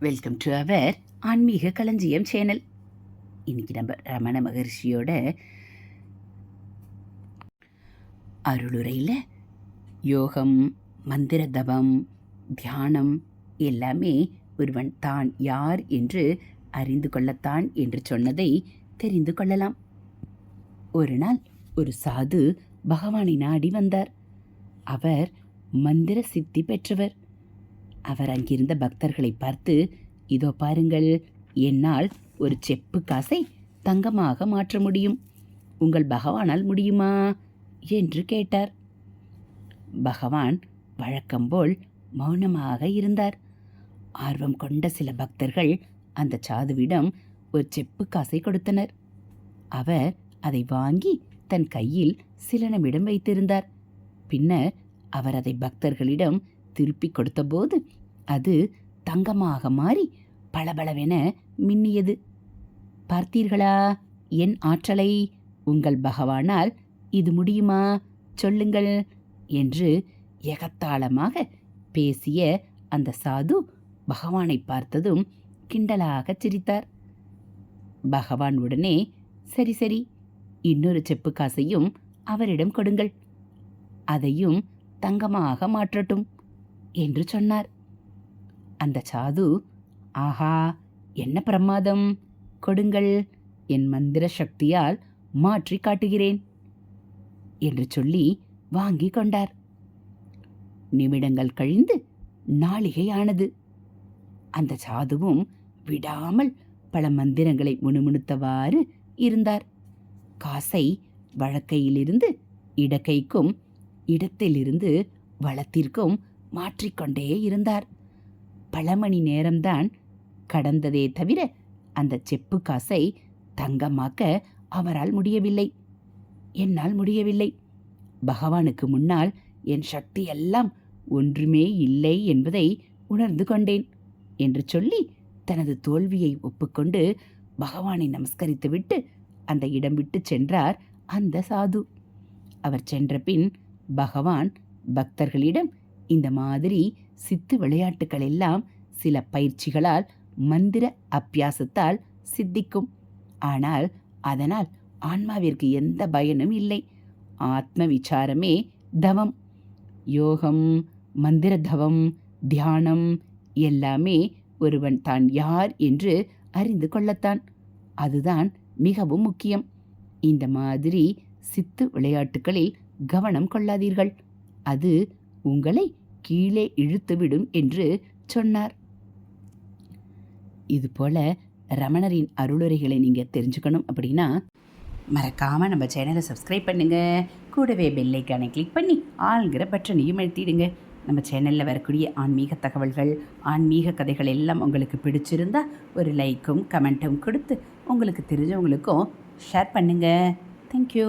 Welcome to our ஆன்மீக களஞ்சியம் channel இன்னைக்கு நம்ம ரமண மகரிஷியோட அருளுரையில் யோகம் மந்திர தபம் தியானம் எல்லாமே ஒருவன் தான் யார் என்று அறிந்து கொள்ளத்தான் என்று சொன்னதை தெரிந்து கொள்ளலாம். ஒரு நாள் ஒரு சாது பகவானை நாடி வந்தார். அவர் மந்திர சித்தி பெற்றவர். அவர் அங்கிருந்த பக்தர்களை பார்த்து இதோ பாருங்கள் என்னால் ஒரு செப்பு காசை தங்கமாக மாற்ற முடியும். உங்கள் பகவானால் முடியுமா? என்று கேட்டார். பகவான் வழக்கம்போல் மௌனமாக இருந்தார். ஆர்வம் கொண்ட சில பக்தர்கள் அந்த சாதுவிடம் ஒரு செப்பு காசை கொடுத்தனர். அவர் அதை வாங்கி தன் கையில் சில நிமிடம் வைத்திருந்தார். பின்னர் அவர் அதை பக்தர்களிடம் திருப்பி கொடுத்தபோது அது தங்கமாக மாறி பளபளவென மின்னியது. பார்த்தீர்களா என் ஆற்றலை? உங்கள் பகவானால் இது முடியுமா? சொல்லுங்கள் என்று எகத்தாளமாக பேசிய அந்த சாது பகவானை பார்த்ததும் கிண்டலாக சிரித்தார். பகவான் உடனே சரி சரி இன்னொரு செப்பு காசையும் அவரிடம் கொடுங்கள். அதையும் தங்கமாக மாற்றட்டும். என்று சொன்னார். அந்த சாது ஆஹா என்ன பிரமாதம்? கொடுங்கள் என் மந்திர சக்தியால் மாற்றி காட்டுகிறேன் என்று சொல்லி வாங்கி கொண்டார். நிமிடங்கள் கழிந்து நாளிகை ஆனது அந்த சாதுவும் விடாமல் பல மந்திரங்களை முணுமுணுத்தவாறு இருந்தார். காசை வழக்கையிலிருந்து இடக்கைக்கும் இடத்திலிருந்து வளத்திற்கும் மாற்றிக்கொண்டே இருந்தார். பல மணி நேரம்தான் கடந்ததே தவிர அந்த செப்பு காசை தங்கமாக்க அவரால் முடியவில்லை. என்னால் முடியவில்லை. பகவானுக்கு முன்னால் என் சக்தி எல்லாம் ஒன்றுமே இல்லை என்பதை உணர்ந்து கொண்டேன் என்று சொல்லி தனது தோல்வியை ஒப்புக்கொண்டு பகவானை நமஸ்கரித்துவிட்டு அந்த இடம் விட்டு சென்றார் அந்த சாது. அவர் சென்ற பின் பகவான் பக்தர்களிடம் இந்த மாதிரி சித்து விளையாட்டுகள் எல்லாம் சில பயிற்சிகளால் மந்திர அப்பியாசத்தால் சித்திக்கும். ஆனால் அதனால் ஆன்மாவிற்கு எந்த பயனும் இல்லை. ஆத்ம விசாரமே தவம். யோகம் மந்திர தவம் தியானம் எல்லாமே ஒருவன் தான் யார் என்று அறிந்து கொள்ளத்தான். அதுதான் மிகவும் முக்கியம். இந்த மாதிரி சித்து விளையாட்டுகளில் கவனம் கொள்ளாதீர்கள். அது உங்களை கீழே இழுத்துவிடும் என்று சொன்னார். இதுபோல் ரமணரின் அருளுரைகளை நீங்கள் தெரிஞ்சுக்கணும் அப்படின்னா மறக்காமல் நம்ம சேனலை சப்ஸ்கிரைப் பண்ணுங்கள் கூடவே பெல்லைக்கானை கிளிக் பண்ணி ஆளுங்கிற பட்டனையும் எழுத்திடுங்க நம்ம சேனலில் வரக்கூடிய ஆன்மீக தகவல்கள் ஆன்மீக கதைகள் எல்லாம் உங்களுக்கு பிடிச்சிருந்தா ஒரு லைக்கும் கமெண்ட்டும் கொடுத்து உங்களுக்கு தெரிஞ்சவங்களுக்கும் ஷேர் பண்ணுங்கள் தேங்க்யூ